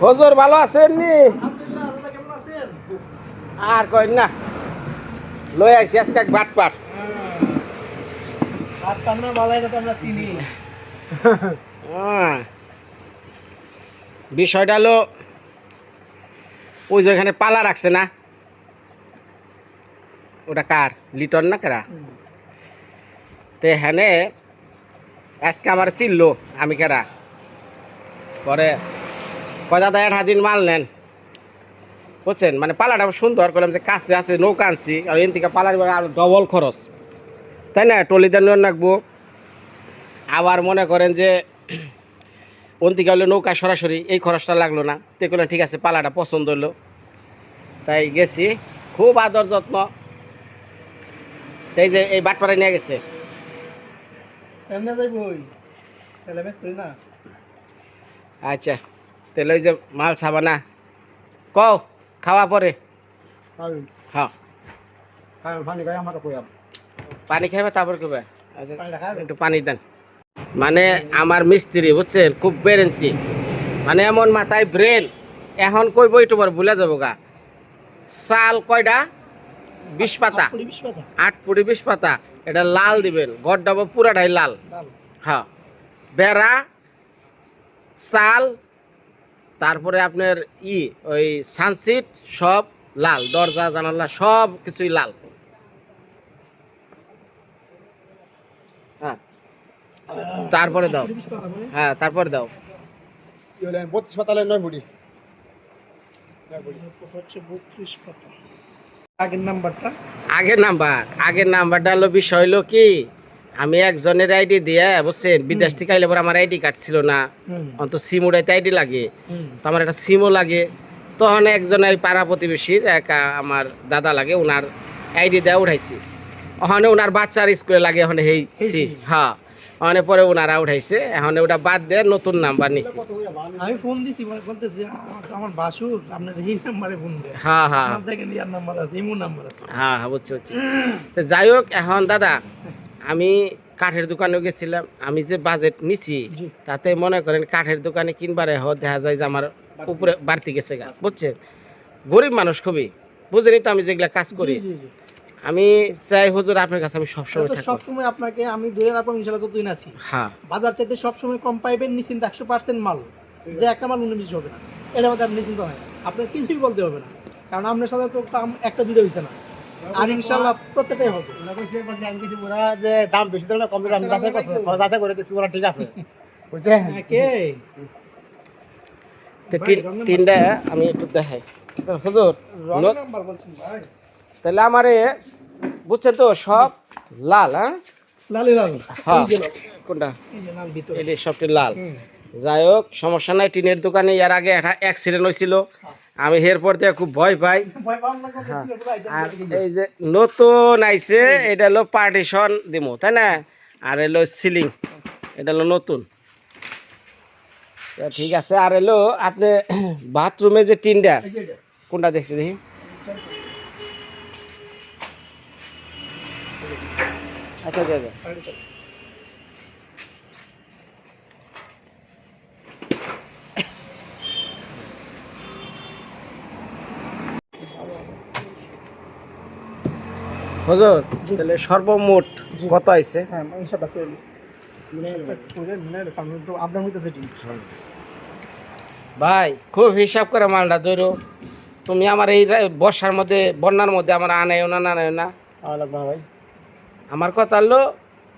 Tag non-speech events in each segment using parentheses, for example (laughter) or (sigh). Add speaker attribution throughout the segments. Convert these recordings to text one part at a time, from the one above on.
Speaker 1: হজুর ভালো আছেন নি? আর কই না। লই আইছি আজকে বাট পাট আহ, বিষয়টা হলো ওই যে এখানে পালা রাখছে না? ওটা কার? লিটন না কারা? তো এখানে আজকে আমার চিনলো আমি কারা। পরে কয়দা দায় হাদিন মাল নেন? বুঝছেন? মানে পালাটা সুন্দর করলাম যে কাছে আছে নৌকা আনছি আর এন থেকে পালার আর ডবল খরচ। তাই না? টলিতে নিয়ে রাখব। আবার মনে করেন যে অন্তিকা হলে নৌকা সরাসরি এই খরচটা লাগল না। তে করলেন ঠিক আছে পালাটা পছন্দ হলো। তাই গেছি। খুব আদর যত্ন। এই যে এই বাটপাড়ায় নিয়ে গেছে। আচ্ছা। তাহলে ওই যে মাল ছাবা না। কও খাওয়া পরে। হ্যাঁ পানি খাবে তারপর আচ্ছা একটু পানি দেন। মানে আমার মিস্ত্রি বুঝছেন খুব বেরেন্সি মানে এমন মাথায় ব্রেন এখন কইব একটু পর ভুলে যাব গা। চাল কয়টা বিশ পাতা। আট ফুটি বিশ পাতা। এটা লাল দিবেন। গড় ডাবো পুরাটাই লাল। হ্যাঁ বেড়া চাল তারপরে আপনার ই ওই সানসিট সব লাল দরজা জানালা সব কিছুই লাল। হ্যাঁ। তারপরে দাও। হ্যাঁ তারপরে দাও।
Speaker 2: বত্রিশ পাতালে নয় বুড়ি আগের নাম্বারটা।
Speaker 1: আগের নাম্বার আগের নাম্বারটা হলো বিষয় হলো কি? আমি একজনের আইডি দিয়ে বুঝছেন? বিদেশ থেকে আইলে পরে আমার আইডি কার্ড ছিল না। অন্ত সিম উড়াইতে আইডি লাগে। তো আমার একটা সিমও লাগে। তখন একজন এই পাড়া প্রতিবেশীর এক আমার দাদা লাগে ওনার আইডি দেওয়া উঠাইছি। ওখানে ওনার বাচ্চার স্কুলে লাগে ওখানে হেই সি হ্যাঁ ওখানে পরে ওনারা উঠাইছে। এখন ওটা বাদ দিয়ে নতুন নাম্বার নিছি।
Speaker 3: আমি ফোন দিছি বল- বলতেছি আমার আমার বাসুর আপনার এই নাম্বারে ফোন দেয়।
Speaker 1: হ্যাঁ হ্যাঁ
Speaker 3: দেখেন ইয়ার নাম্বার আছে ইমো নাম্বার আছে।
Speaker 1: হ্যাঁ হ্যাঁ বুঝছি বুঝছি। তো যাই হোক এখন দাদা আমি কাঠের দোকানে গেছিলাম আমি যে বাজেট নিছি তাতে মনে করেন কাঠের দোকানে কিনবারে হ দেখা যায় যে আমার উপরে বাড়তি গেছে গা বুঝছেন? গরিব মানুষ খুবই বুঝেনি তো আমি যেগুলা কাজ করি। আমি চাই হুজুর আপনার কাছে আমি সবসময় থাকব
Speaker 3: সবসময় আপনাকে আমি দূরে রাখব ইনশাল্লাহ যতদিন আছি।
Speaker 1: হ্যাঁ।
Speaker 3: বাজার চাইতে সবসময় কম পাইবেন নিশ্চিন্ত একশো পার্সেন্ট মাল। যে একটা মাল উনিশ হবে না। এটা আমাদের নিশ্চিন্ত হয় আপনার কিছুই বলতে হবে না। কারণ আপনার সাথে তো কাম একটা দুটো হয়েছে না। আর ইনশাল্লাহ প্রত্যেকটাই হবে।
Speaker 2: আমি কিছু ওরা যে দাম বেশি দিলে না কম দিলে আমি যাচাই করছি যাচাই করে দেখছি ওরা ঠিক আছে। (laughs) বুঝছেন?
Speaker 3: হ্যাঁ, কে?
Speaker 1: তো তিনটা আমি একটু দেখাই। হুজুর তাহলে আমারে বুঝছেন তো সব লাল হ্যাঁ? হ্যাঁ। কোনটা? এটি সবটি লাল। যাই হোক সমস্যা নাই টিনের দোকানে এর আগে একটা অ্যাক্সিডেন্ট হয়েছিল আমি এরপর দিয়ে খুব ভয় পাই। আর এই যে নতুন আইছে এটা হলো পার্টিশন দিব তাই না? আর এলো সিলিং এটা হলো নতুন। ঠিক আছে আর এলো আপনি বাথরুমে যে টিনটা। কোনটা দেখছি দেখি? আচ্ছা আচ্ছা হুজুর তাহলে সর্বমোট কত আইছে?
Speaker 3: হ্যাঁ। হিসাবটা করে আপনার হইতেছে
Speaker 1: ভাই খুব হিসাব করে মালটা ধরো। তুমি আমার এই বর্ষার মধ্যে বন্যার মধ্যে আমার আনাইও না আনাইও না।
Speaker 2: ভাই।
Speaker 1: আমার কথা হলো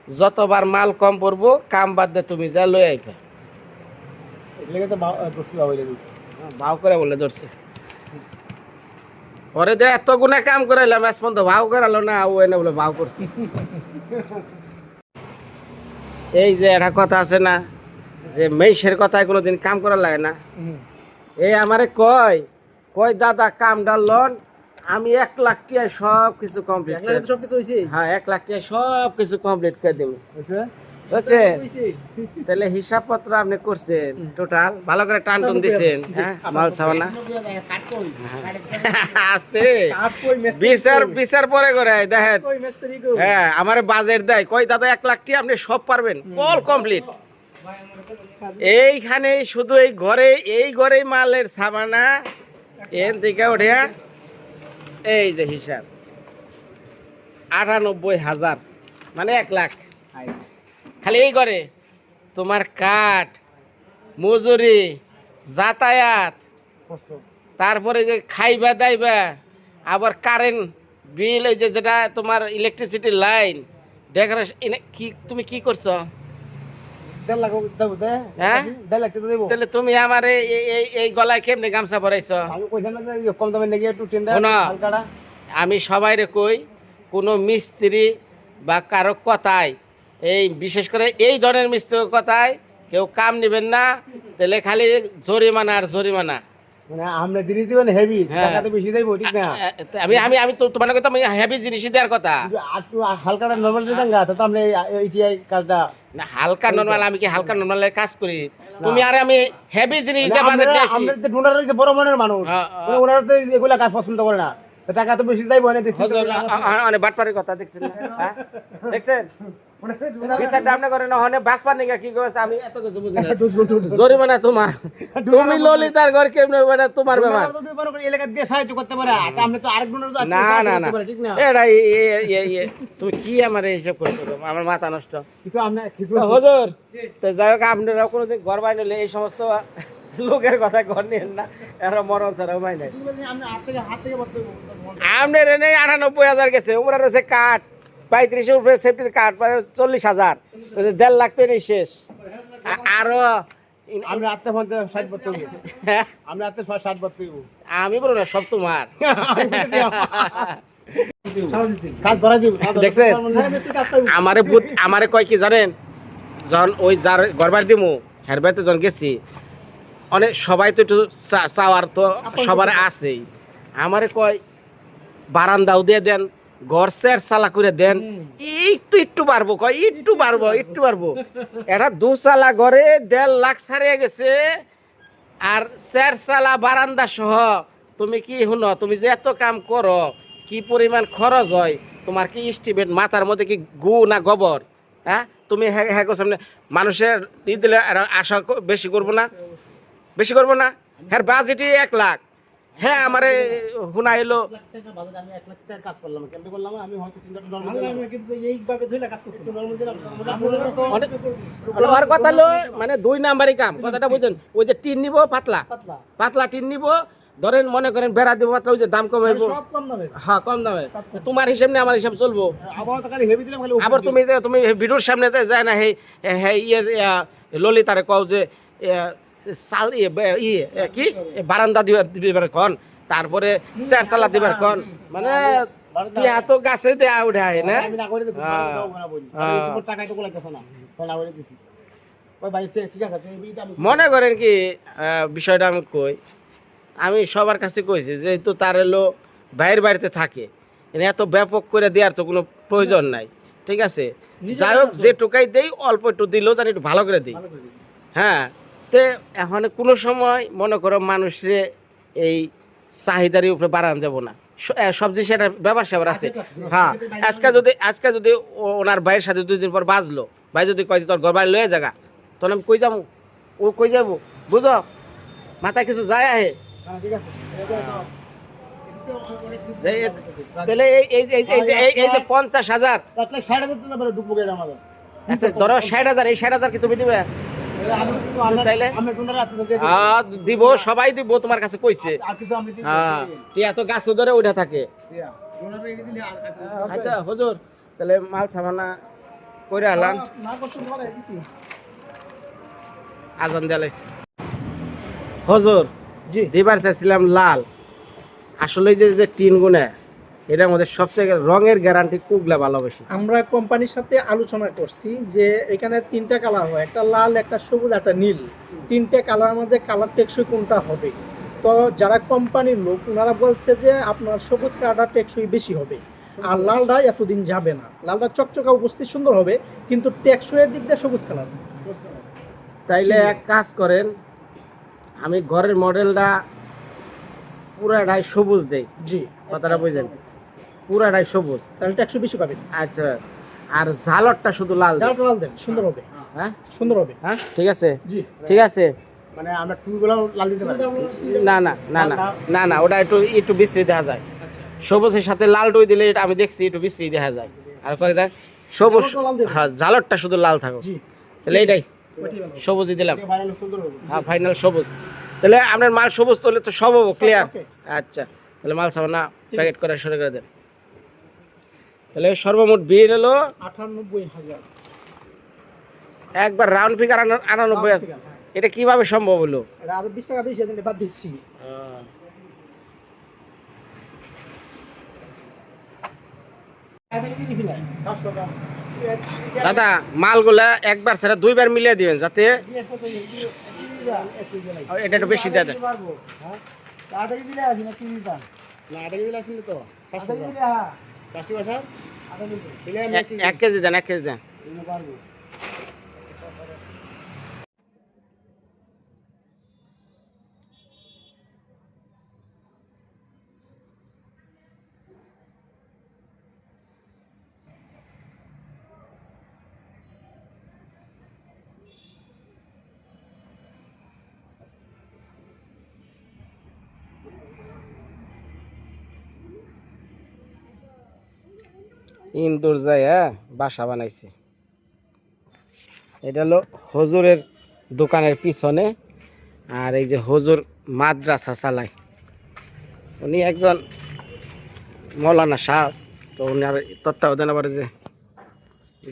Speaker 1: যতবার মাল কম পড়ব কাম বাদ দিয়ে তুমি যা লই আইবে।
Speaker 2: এগুলো তো
Speaker 1: ভাও করে বলে ধরছে। পরে দে এত গুণে কাম করাইলাম আজ পর্যন্ত ভাও করালো না ও এনে বলে ভাও করছে। এই যে একটা কথা আছে না যে মেইসের কথায় কোনোদিন কাম করা লাগে না। এই আমারে কয় কয় দাদা কাম ডালন আমি এক লাখ টিয়া সব কিছু কমপ্লিট
Speaker 3: সব কিছু
Speaker 1: হ্যাঁ এক লাখ টিয়া সব কিছু কমপ্লিট করে দিব
Speaker 2: বুঝছে।
Speaker 1: তাহলে হিসাব পত্র আপনি করছেন টোটাল? ভালো করে টান টুন দিচ্ছেন হ্যাঁ? মাল ছাওয়া না? আসতে বিচার বিচার পরে করে দেখেন? হ্যাঁ আমার বাজেট দেয়। কই দাদা এক লাখ টি আপনি সব পারবেন অল কমপ্লিট। এইখানে শুধু এই ঘরে এই ঘরে মালের সাবানা এন থেকে উঠে এই যে হিসাব। আটানব্বই হাজার মানে এক লাখ। খালি এই করে তোমার কাঠ মজুরি যাতায়াত তারপরে যে খাইবা দাইবা আবার কারেন্ট বিল এই যে যেটা তোমার ইলেকট্রিসিটি লাইন ডেকোরেশন কি তুমি কি করছ? হ্যাঁ? তাহলে তুমি আমার এই গলায় কেমনে গামছা পরাইছো?
Speaker 2: আমি
Speaker 1: সবাইরে কই কোনো মিস্ত্রি বা কারও কথায় এই বিশেষ করে এই ধরনের মিস্ত্রির কথায় কেউ কাম নেবেন না তাহলে খালি জরিমানা আর জরিমানা।
Speaker 2: মানে আমরা জিনিস দিবেন হেভি
Speaker 1: হ্যাঁ।
Speaker 2: টাকা তো বেশি যাইবো ঠিক না?
Speaker 1: আমি আমি আমি তো তোমার কথা হেভি জিনিসই দেওয়ার কথা।
Speaker 2: কিন্তু হালকাটা নর্মাল দিতাম গা তো আমরা এইটিআই কাজটা
Speaker 1: না হালকা নর্মাল আমি কি হালকা নর্মালের কাজ করি? তুমি আর আমি হেভি জিনিস দিয়ে বাজার দিয়েছি।
Speaker 2: আমরা তো ডোনার হইছে বড় মনের মানুষ।
Speaker 1: হ্যাঁ, হ্যাঁ।
Speaker 2: মানে ওনারা তো এগুলা কাজ পছন্দ করে না। তো টাকা তো বেশি যাইবো না
Speaker 1: হজর, আ- আ- অনেক বাটপাড়ির কথা? হ্যাঁ? দেখছেন? বিচারটা আপনি করেন ওখানে বাস পানি কি করেছে আমি? এত কিছু বুঝি না। (laughs) জরিমানা তোমার। (laughs) তুমি ললিতার ঘর কেমনে বেটা তোমার ব্যাপার।
Speaker 2: এলাকা দিয়ে সাহায্য করতে পারে। আর তো আরেক ডোনার
Speaker 1: না না না। এটা এ- এ- এ- এ- তুমি কি আমার এইসব করছ? আমার মাথা নষ্ট।
Speaker 2: কিছু
Speaker 1: তো হুজুর তো যাই হোক আপনারা কোনোদিন ঘর বানিলে এই সমস্ত লোকের কথা ঘর নিয়েন না। এরা মরণ ছাড়া উপায় নাই।
Speaker 2: আমরা হাত থেকে হাত থেকে বলতে
Speaker 1: আপনার এনে আটানব্বই হাজার গেছে উমরা রয়েছে কাঠ। পঁয়ত্রিশের উপরে সেফটির কাঠ মানে চল্লিশ হাজার। দেড় লাখ তো এনেই শেষ। আরও
Speaker 2: আমরা আত্মা ফোনতে ষাট বছর
Speaker 1: হ্যাঁ,
Speaker 2: আমরা আত্মা ষাট বছর
Speaker 1: আমি বলো না সব তোমার। (laughs) দেখছেন?
Speaker 3: হ্যাঁ।
Speaker 1: আমারে বুধ আমারে কয় কি জানেন? যখন ওই যার গড়বার দিমু হের বাড়িতে যখন গেছি অনেক সবাই তো একটু চা- চাওয়ার তো সবার আছেই। আমারে কয় বারান্দাও দিয়ে দেন ঘর সের চালা করে দেন। তো একটু পারব কয়, একটু পারব একটু পারব এটা দু চালা ঘরে দেড় লাখ ছাড়িয়ে গেছে। আর চার চালা বারান্দা সহ, তুমি কি শুনো, তুমি যে এত কাম করো, কি পরিমাণ খরচ হয়? তোমার কি এস্টিমেট মাথার মধ্যে কি গু না গোবর? হ্যাঁ? তুমি হ্যাঁ হ্যাঁ সামনে, মানুষের ই দিলে আশা বেশি করব না। বেশি করব না? হ্যাঁ বাজেটই এক লাখ। হ্যাঁ আমারে শুনা এলো। আমার কথা হলো মানে দুই নাম্বারই কাম। কথাটা বুঝছেন? ওই যে টিন নিব পাতলা।
Speaker 3: পাতলা।
Speaker 1: পাতলা টিন নিব। ধরেন মনে করেন বেড়া দিব পাতলা ওই যে দাম
Speaker 3: কম
Speaker 1: হ্যাঁ কম দামে। তোমার হিসাব নেই আমার হিসাব চলবো।
Speaker 2: আবার তো খালি হেভি দিলাম খালি
Speaker 1: আবার তুমি তুমি ভিডিওর সামনে তো যায় না হ্যাঁ ইয়ের ইয়া, ললিতারে কও যে সাল ইয়ে কি? বারান্দা দিবার দিবার কন তারপরে চেয়ার চালা দিবার কন মানে তুই এত গাছে দেয়া উঠে আহে না? হ্যাঁ। হ্যাঁ।
Speaker 2: তো
Speaker 1: মনে করেন কি বিষয়টা আমি কই আমি সবার কাছে কইছি যেহেতু তার এলো বাইরের বাড়িতে থাকে এনে এত ব্যাপক করে দেওয়ার তো কোনো প্রয়োজন নাই ঠিক আছে? যাই হোক যে টোকাই দেই অল্প একটু দিলেও জানি একটু ভালো করে দিই। হ্যাঁ তে এখন কোনো সময় মনে করো মানুষরে এই চাহিদার উপরে বাড়ানো যাব না। সব জিনিস একটা ব্যাপার স্যাপার আছে। হ্যাঁ আজকে যদি আজকে যদি ওনার ভাইয়ের সাথে দুই দিন পর বাঁচলো ভাই যদি কয় যে তোর ঘর বাড়ি লয়ে জায়গা তখন আমি কই যাব? ও কই যাব? বুঝো? মাথায় কিছু যায় আহে?
Speaker 2: হ্যাঁ,
Speaker 1: তাহলে এই যে এই- এই যে পঞ্চাশ হাজার। আচ্ছা ধরো ষাট হাজার এই ষাট হাজার কি তুমি দিবে? তাইলে? দিব সবাই দিব তোমার কাছে কইছে। হ্যাঁ তুই এত গাছ ধরে উঠে থাকে। আচ্ছা হুজুর তাহলে মাল সামানা আলাম
Speaker 3: করে দিছি
Speaker 1: আজান দেলাইছি হুজুর
Speaker 3: জি।
Speaker 1: দিবার চাইছিলাম লাল। আসলে যে যে তিন গুণে এটার মধ্যে সবচেয়ে রঙের গ্যারান্টি কুগলা ভালোবাসি।
Speaker 3: আমরা কোম্পানির সাথে আলোচনা করছি যে এখানে তিনটা কালার হয় একটা লাল একটা সবুজ একটা নীল। তিনটে কালার মধ্যে কালার টেকসই কোনটা হবে? তো যারা কোম্পানির লোক ওনারা বলছে যে আপনার সবুজ কালারটা টেকসই বেশি হবে। আর লালটা এতদিন যাবে না। লালটা চকচকা উপস্থিত সুন্দর হবে কিন্তু টেকসইয়ের দিক দিয়ে সবুজ কালার
Speaker 1: তাইলে এক কাজ করেন আমি ঘরের মডেলটা পুরাটাই সবুজ দেই।
Speaker 3: জি।
Speaker 1: কথাটা বুঝলেন পুরাটাই সবুজ।
Speaker 3: তাহলে টেকসই বেশি পাবেন।
Speaker 1: আচ্ছা আর ঝালরটা শুধু লাল।
Speaker 3: জালটা লাল দেন সুন্দর হবে।
Speaker 1: হ্যাঁ
Speaker 3: সুন্দর হবে।
Speaker 1: হ্যাঁ? ঠিক আছে?
Speaker 3: জি।
Speaker 1: ঠিক আছে?
Speaker 2: মানে আমরা টুলগুলো লাল দিতে পারি।
Speaker 1: না না না না না না ওটা একটু একটু বিশ্রী দেখা যায়। সবুজের সাথে লাল টই দিলে এটা আমি দেখছি একটু বিশ্রী দেখা যায়। আর কয়েক দেখ সবুজ হ্যাঁ ঝালরটা শুধু লাল থাকো তাহলে
Speaker 3: এটাই।
Speaker 1: সবুজই দিলাম। হ্যাঁ ফাইনাল সবুজ। তাহলে আপনার মাল সবুজ তোলে তো সব হব ক্লিয়ার আচ্ছা তাহলে মাল সাবান না প্যাকেট করে শুরু করে দেন। তাহলে সর্বমোট বিল হলো
Speaker 3: আটানব্বই হাজার।
Speaker 1: একবার রাউন্ড ফিগার আটানব্বই।
Speaker 3: হ্যাঁ।
Speaker 1: এটা কীভাবে সম্ভব হলো?
Speaker 3: আরও বিশ টাকা বেশি বাদ দিচ্ছি।
Speaker 1: দাদা মালগুলা একবার সেটা দুইবার মিলিয়ে দিবেন যাতে এটা একটু বেশি দেয়
Speaker 2: না দিলে তো পাঁচশো গ্রাম পাঁচটি দিলে
Speaker 1: এক- এক কেজি দেন এক কেজি দেন। ইন্দুর যায় হ্যাঁ বাসা বানাইছে। এটা হলো হজুরের দোকানের পিছনে, আর এই যে হজুর মাদ্রাসা চালায়। উনি একজন মৌলানা সাহ, তো উনি আর তত্ত্বাবধান আবার যে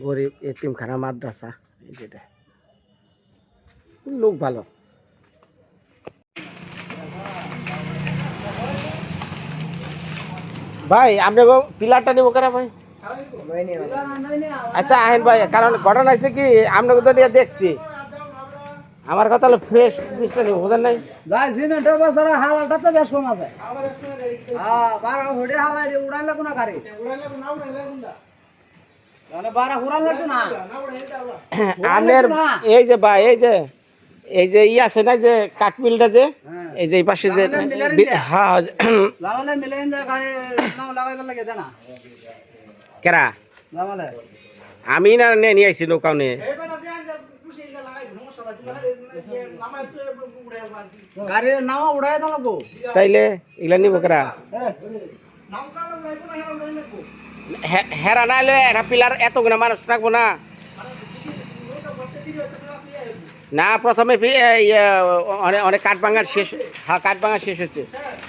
Speaker 1: গরিব এতিমখানা মাদ্রাসা, এই যেটা লোক ভালো। ভাই আপনি পিলারটা নেব কেনা ভাই? আচ্ছা আহেন ভাই কারণ ঘটনা হয়েছে কি তো নিয়ে দেখছি। আমার কথা হলো ফ্রেশ জিনিসটা বুঝেন নাই?
Speaker 2: যাই সিমেন্টের বছরে হালাটা তো বেশ কম আছে। হ্যাঁ বারো হুডে হালাই উড়াইলে কোনো গাড়ি। মানে
Speaker 1: এই যে ভাই এই যে এই যে ই আছে না যে কাঠমিলটা যে এই যে এই পাশে যে হ্যাঁ কেরা? আমি না নিয়ে নিয়ে আইছি নৌকাও নিয়ে তাইলে এগুলা নিব কেরা হেরা নাইলে এরা পিলার এতগুলো মানুষ রাখব না। না প্রথমে ইয়ে, অনেক অনেক কাঠ ভাঙার শেষ হ্যাঁ কাঠ ভাঙা শেষ হচ্ছে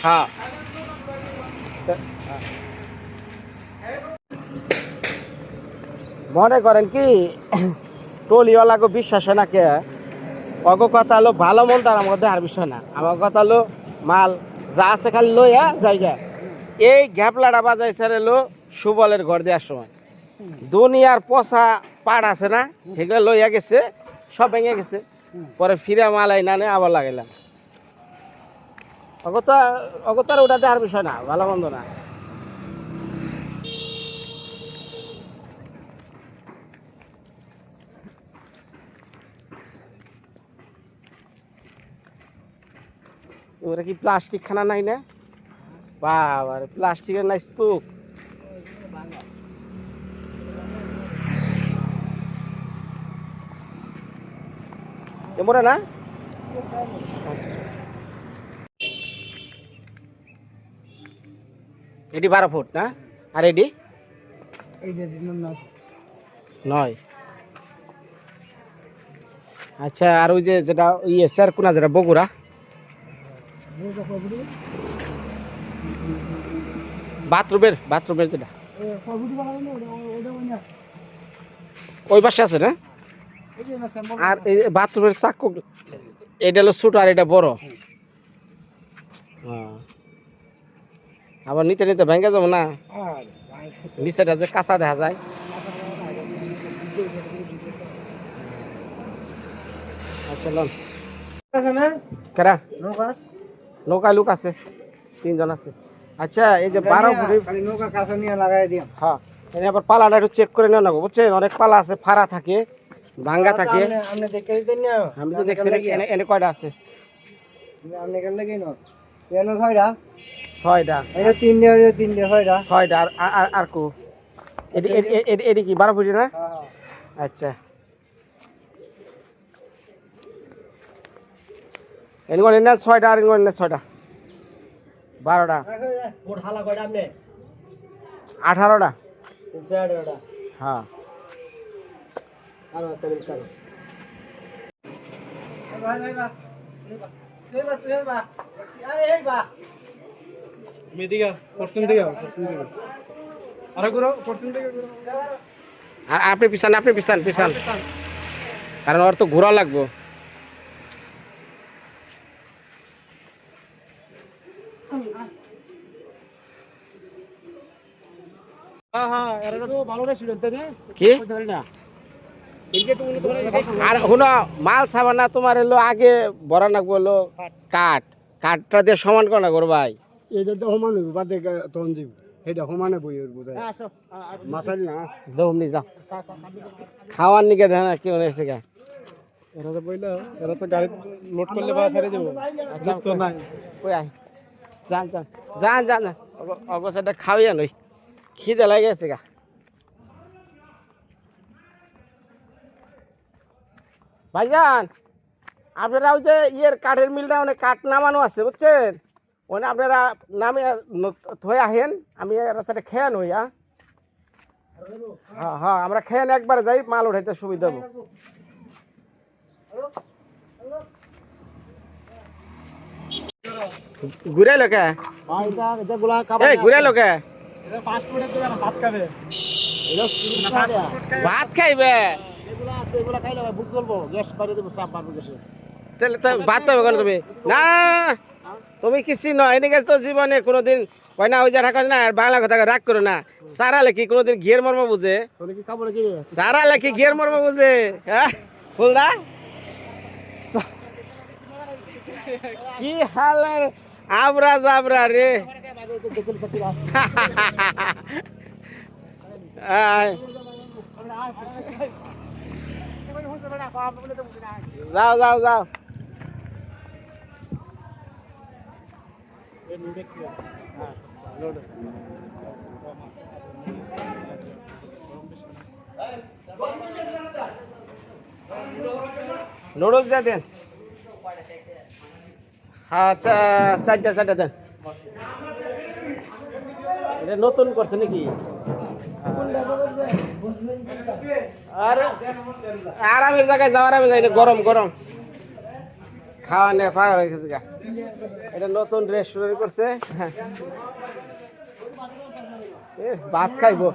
Speaker 1: হ্যাঁ মনে করেন কি, টলিওয়ালাকে বিশ্বাস হয় না কে? অগ কথা হলো ভালো মন তার আমার দেহার বিষয় না। আমার কথা হলো মাল যা আছে খালি লইয়া জায়গা এই ঘ্যাপলাটা বাজাই স্যার এলো সুবলের ঘর দেওয়ার সময়। দুনিয়ার পচা পাড় আছে না, সেগুলো লইয়া গেছে, সব ভেঙে গেছে। পরে ফিরে মাল আই না আবার লাগাইলাম। অগতা অগতার ওটা দেওয়ার বিষয় না, ভালো মন্দ না। ওরা কি প্লাস্টিক খানা নাই না? বাবা প্লাস্টিকের নাই স্তূপ। এমরা না? এটি বারো ফুট না? আর এটি? নয়। আচ্ছা আর ওই যে যেটা ইয়ে স্যার কোনা যেটা বগুড়া? বাথরুমের বাথরুমের যেটা। ওই পাশে আছে না? আর এই বাথরুমের চাকু এটা হলো ছোট আর এটা বড়। হ্যাঁ। আবার নিতে নিতে ভেঙে যাব না? নিচেটা যে কাঁচা দেখা যায়। আচ্ছা লন। কেরা? নৌকায় লোক আছে তিনজন আছে। আচ্ছা এই যে বারো ফুটি
Speaker 2: নৌকা কাছে নিয়ে লাগাই দিও।
Speaker 1: হ্যাঁ এনে আবার পালাটা একটু চেক করে নেওয়া বুঝছেন? অনেক পালা আছে ফাড়া থাকে ভাঙ্গা থাকে।
Speaker 2: দিতেন না।
Speaker 1: আমি তো দেখছি নাকি এনে কয়টা আছে?
Speaker 2: আপনি কেন দেখি না কেন ছয়টা।
Speaker 1: ছয়টা।
Speaker 2: এই তিনটে তিনটে ছয়টা।
Speaker 1: ছয়টা আর আর- আর আর কো? এটি এটি- এটি- এটি কি বারো ফুটি না?
Speaker 2: হ্যাঁ।
Speaker 1: আচ্ছা। এনগন এনে ছয়টা আর এনগন এনে ছয়টা। বারোটা। আঠারোটা। হ্যাঁ।
Speaker 2: আর
Speaker 1: আপনি পিছান আপনি পিছান পিছান। কারণ ওর তো ঘোরা লাগবো
Speaker 2: হ্যাঁ হ্যাঁ এরা তো ভালো রে স্টুডেন্ট তাই না
Speaker 1: কি
Speaker 2: বুঝতে পারি না এইটা তো উন্নত করে
Speaker 1: আর শুনো মাল ছাবা না তোমার এলো আগে বড় না বলল কাঠ। কাঠটা দিয়ে সমান কর না গর ভাই।
Speaker 2: এটা তো সমান হইব বাদে তখন এটা সমানে বই ওর মাসালি না?
Speaker 1: যাও খাওয়ার নিকে দেয় না কেউ নেই গা
Speaker 2: এরা তো বইলো এরা তো গাড়ি লোড করলে বা ছেড়ে দেবো। আচ্ছা তো নাই।
Speaker 1: ওই আয়। যান যান। যান যান। নই খিদে লাগে গেছে গা। ভাইজান আপনারা ওই যে ইয়ের কাঠের মিলটা অনেক কাঠ নামানো আছে বুঝছেন? ওখানে আপনারা নামে থয়ে আহেন আমি রাস্তাটা খেয়ে নই হ্যাঁ হ্যাঁ হ্যাঁ আমরা খেয়ে একবার যাই মাল উঠাইতে সুবিধা হব। ঘুরে লোকে ঘুরে লোকে
Speaker 2: ভাত
Speaker 1: খাইবে?
Speaker 2: এগুলা আছে এগুলা খাইলে ভাই বুক চলবো গ্যাস বাইরে দেবো চাপ বাড়বে গ্যাসে।
Speaker 1: তাহলে তো ভাত পাবে কেন তুমি? না তুমি কিছু নয় এনেকে তো জীবনে কোনোদিন হয় না ওই যে ঢাকা না আর বাংলা কথা রাগ করো না। সারা লেখি কোনোদিন ঘিয়ের মর্ম বুঝে। সারা লেখি ঘিয়ের মর্ম বুঝে। হ্যাঁ ফুলদা? কি হালের আবরা জাবরা রে। যাও যাও যাও। নুডলস দিয়ে দেন। আচ্ছা চারটা দেন। এটা নতুন করছে নাকি? আরে আরামের জায়গায় যাওয়ার আমি যাই গরম গরম। খাওয়া নিয়ে গেছে এটা নতুন রেস্টুরেন্ট করছে হ্যাঁ। ভাত খাইবো।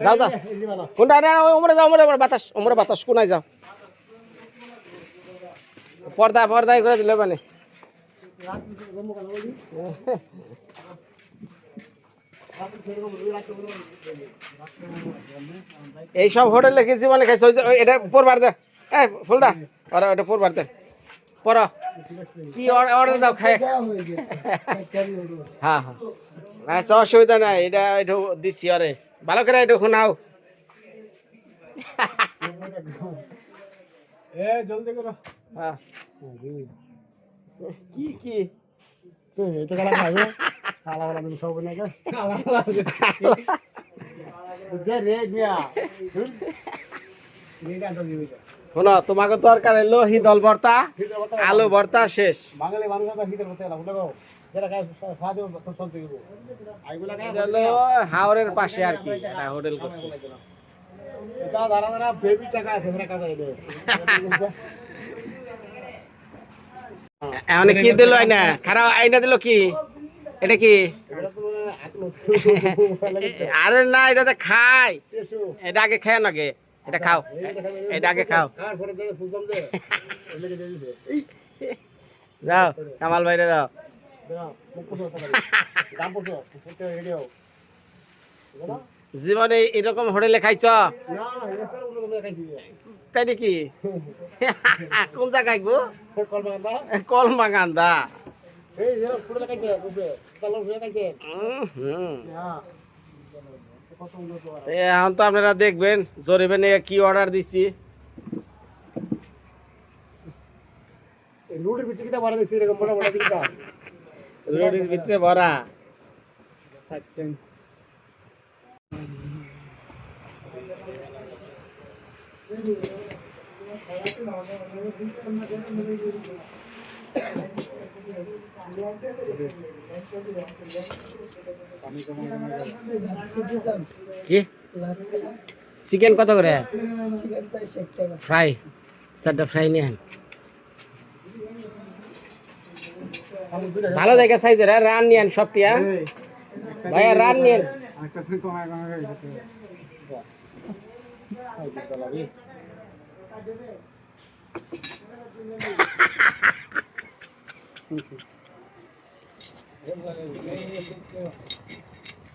Speaker 1: যাও যাও। কোনটা যাও বাতাস উমরে বাতাস, কোনায় যাও। পর্দা পর্দায় করে দিলে মানে। এই সব হোটেলে গেছি মানে খাইছে? এটা পরবার দে। এ, ফুলদা ওরা ওটা পরবার দে। পর কি অর্ডার দাও, খাই। হ্যাঁ হ্যাঁ। আচ্ছা অসুবিধা নাই, এটা একটু দিচ্ছি আরে ভালো করে একটু শোনাও।
Speaker 2: এ, জলদি করো।
Speaker 1: হ্যাঁ কি কি
Speaker 2: এটা কালা খাবে কালা কালা তুমি সব না যে রে দিয়া তো দিবি
Speaker 1: শোনো তোমাকে দরকার এলো হিদল ভর্তা আলু ভর্তা শেষ।
Speaker 2: বাঙালি
Speaker 1: হাওড়ের পাশে আর কি একটা হোটেল করছে।
Speaker 2: দাঁড়া দাঁড়া বেবি টাকা আছে (laughs)
Speaker 1: এখন কি দিল আইনা? খারাপ আইনা দিল কি? এটা কি?
Speaker 2: তো
Speaker 1: আরে না, এটা খাই। এটা আগে খেয়ে নাকি এটা খাও। এটা আগে খাও। যাও, কামাল বাইরে যাও জীবনে এরকম হোটেলে খাইছ? তাই নাকি? কোন জায়গায় গো? কলমাগান্দা।
Speaker 2: হ্যাঁ।
Speaker 1: এখন তো আপনারা দেখবেন জরিবে নিয়ে কি অর্ডার দিছি।
Speaker 2: রুটির ভিতরে কিটা ভরা দিছি এরকম বড় বড় দিকটা
Speaker 1: রোডের ভিতরে ভরা। কি? চিকেন কত করে? ফ্রাই চারটা ফ্রাই নিয়ে ভালো দেখে সাইজের? রান নিয়েন সবটি হ্যাঁ? ভাইয়া রান নিয়েন
Speaker 2: একটা থেকে কমায় কমায়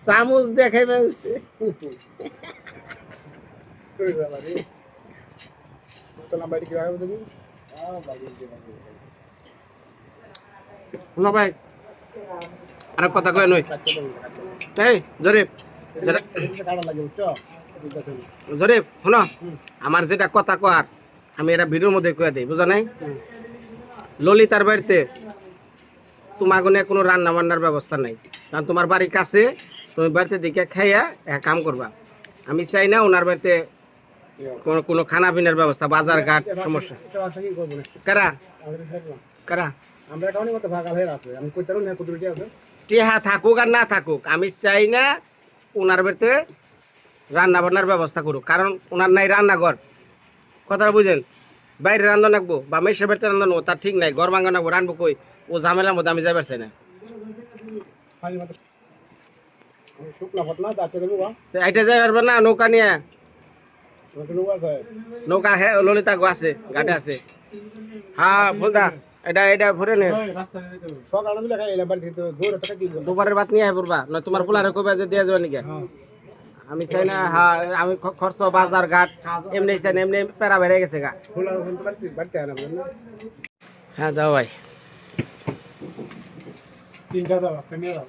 Speaker 1: চামচ দেখাই ফেলছে। হলো ভাই আর কথা কয় নই এই জরিফ জরিফ শোনো। আমার যেটা কথা কর আমি এটা ভিডিওর মধ্যে কয়ে দিই বুঝা নাই? ললিতার বাড়িতে তোমার গুনে কোনো রান্না বান্নার ব্যবস্থা নাই। কারণ তোমার বাড়ির কাছে তুমি বাড়িতে দিকে খাইয়া এক কাম করবা আমি চাই না ওনার বাড়িতে কোনো কোনো খানা পিনার ব্যবস্থা বাজার ঘাট সমস্যা। কারা? কারা? টিহা থাকুক আর না থাকুক আমি চাই না ওনার বাড়িতে রান্না বান্নার ব্যবস্থা করুক। কারণ ওনার নাই রান্নাঘর। কথাটা বুঝেন? বাইরে রান্না নাকবো বা মেসের বাড়িতে রান্না নেব তার ঠিক নাই। ঘর ভাঙা নাকবো রানবো কই? ও ঝামেলার মধ্যে আমি যাবার চাই না। এটা যাই পারবে না নৌকা নিয়ে।
Speaker 2: নৌকা
Speaker 1: হ্যাঁ ললিতা গো আছে ঘাটে আছে। হ্যাঁ ফুলদা এটা এটা ভরে নে।
Speaker 2: বলব
Speaker 1: দুবারের নিয়ে পড়বা না তোমার পোলারে কবে যে দিয়ে যাবে নাকি? আমি চাই না হ্যাঁ আমি খ- খরচ বাজার ঘাট এমনি চাই না এমনি প্যারা বেড়ে গেছে গা।
Speaker 2: খোলা বলতে বাড়িতে বাড়িতে আনা বলেন
Speaker 1: হ্যাঁ দাও ভাই।
Speaker 2: তিনটা দাও কমিয়ে দাও।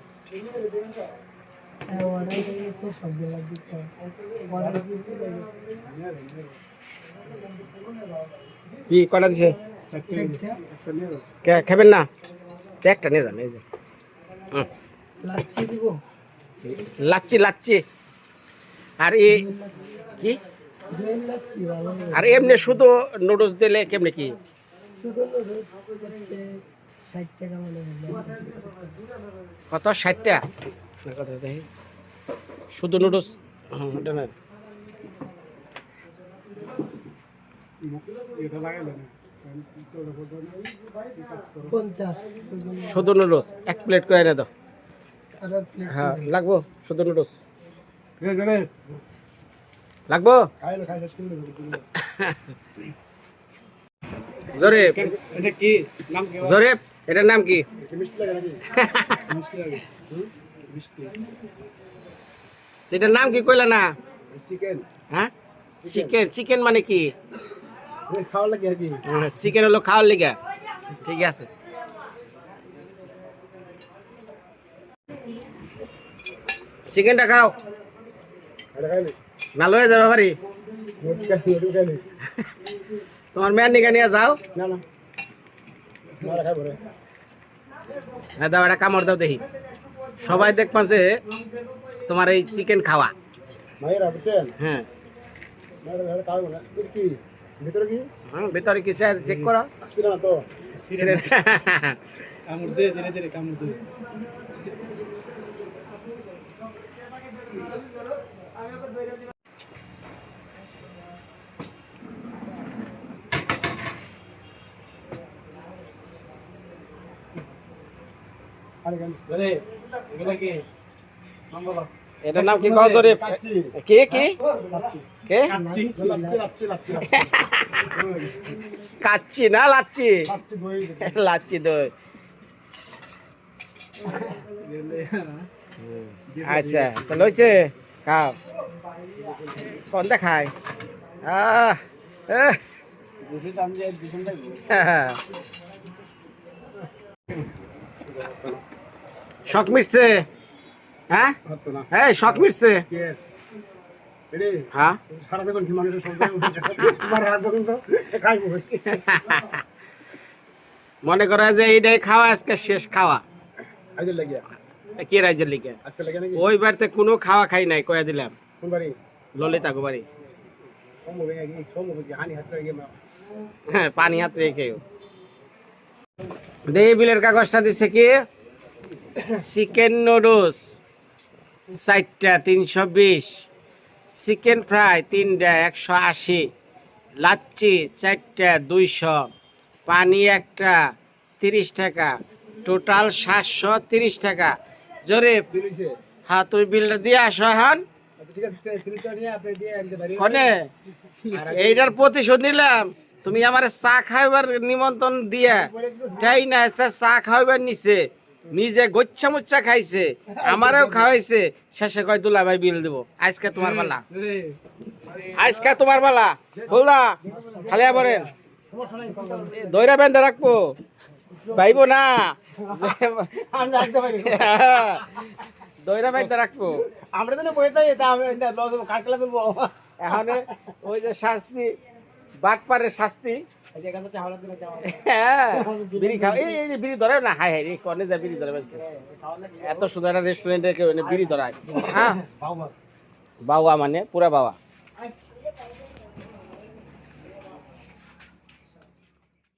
Speaker 1: কি কটা দিছে?
Speaker 2: একটা নিয়ে দাও
Speaker 1: কে খাবেন না? তো একটা নিয়ে যান এই যে। হুম।
Speaker 3: লাচ্ছি দিব
Speaker 1: লাচ্ছি লাচ্ছি। আর এ কি? আর এমনি শুধু নুডলস দিলে কেমনি কি? কত? ষাটটা শুধু নুডলস শুধু নুডলস এক প্লেট করে এনে দাও। হ্যাঁ লাগবো শুধু নুডলস লাগবো?
Speaker 2: এটা কি? নাম কি?
Speaker 1: এটার নাম কি? (laughs) এটার নাম কি কইলা না?
Speaker 2: চিকেন।
Speaker 1: হ্যাঁ? চিকেন। চিকেন। মানে কি?
Speaker 2: লাগে কি।
Speaker 1: চিকেন হলো খাওয়ার লিগা। ঠিক আছে। চিকেনটা খাও। না লয়ে যাবে
Speaker 2: খাই
Speaker 1: তোমার মেয়ের নিকে নিয়ে যাও। হ্যাঁ দাও একটা কামড় দাও দেখি। সবাই দেখবা যে তোমার এই চিকেন খাওয়া। হ্যাঁ।
Speaker 2: ভিতরে কি
Speaker 1: হুম, চেক করো?
Speaker 2: কামড় দে ধীরে ধীরে কামড় দে
Speaker 1: এটার নাম কি জরিফ কি কি? কে? কাচ্চি না লাচ্ছি
Speaker 2: লাচ্ছি দই।
Speaker 1: আচ্ছা তো লইছে? খাও কোন দেখায়? আহ এহ,
Speaker 2: দুশো দাম দিয়ে দুশো টাকা
Speaker 1: শখ মিটছে? হ্যাঁ?
Speaker 2: হতো না
Speaker 1: শখ মিটছে?
Speaker 2: কে
Speaker 1: হ্যাঁ?
Speaker 2: সারা দেখুন কি মানুষের সন্তান উঠেছে তোমার রাত দেখুন তো খাইবো
Speaker 1: মনে করে যে এইটাই খাওয়া আজকে শেষ খাওয়া। কে রাজ্যের লিগে? ওই বাড়িতে কোনো খাওয়া খাই নাই কয়া দিলাম।
Speaker 2: কোন বাড়ি?
Speaker 1: ললিতা গো বাড়ি। হ্যাঁ পানি হাত রেখে। দেহি বিলের কাগজটা দিছে কি? চিকেন নুডলস চারটা তিনশো বিশ। চিকেন ফ্রাই তিনটা একশো আশি। লাচ্ছি চারটা দুইশো। পানি একটা তিরিশ টাকা। টোটাল সাতশো তিরিশ টাকা। জোরে
Speaker 2: বিল
Speaker 1: হ্যাঁ তুমি বিলটা দিয়ে আসো এখন।
Speaker 2: আচ্ছা
Speaker 1: এইটার প্রতিশোধ নিলাম। তুমি আমার চা খাইবার নিমন্ত্রণ দিয়া। তাই না চা খাইবার নিছে। নিজে গচ্ছা মুচ্ছা খাইছে। আমারও খাওয়াইছে। শেষে কয় দুলা ভাই বিল দেবো। আজকে তোমার পালা আজকে তোমার পালা বলদা খালি আবরেন। দইরা বেঁধে রাখব। পাইবো না।
Speaker 3: আমরা রাখতে পারি।
Speaker 1: দইরা বেঁধে রাখব।
Speaker 3: আমরা তো বইতে তা আমি তুলবো।
Speaker 1: এখন ওই যে শাস্তি বাটপারের শাস্তি। হ্যাঁ বিড়ি খাও। এই এই বিড়ি ধরে না। হাই হাই এই কনে যা বিড়ি ধরে ফেলছে। এত সুন্দর রেস্টুরেন্টে বিড়ি ধরায়। হ্যাঁ বাবা। মানে পুরা বাবা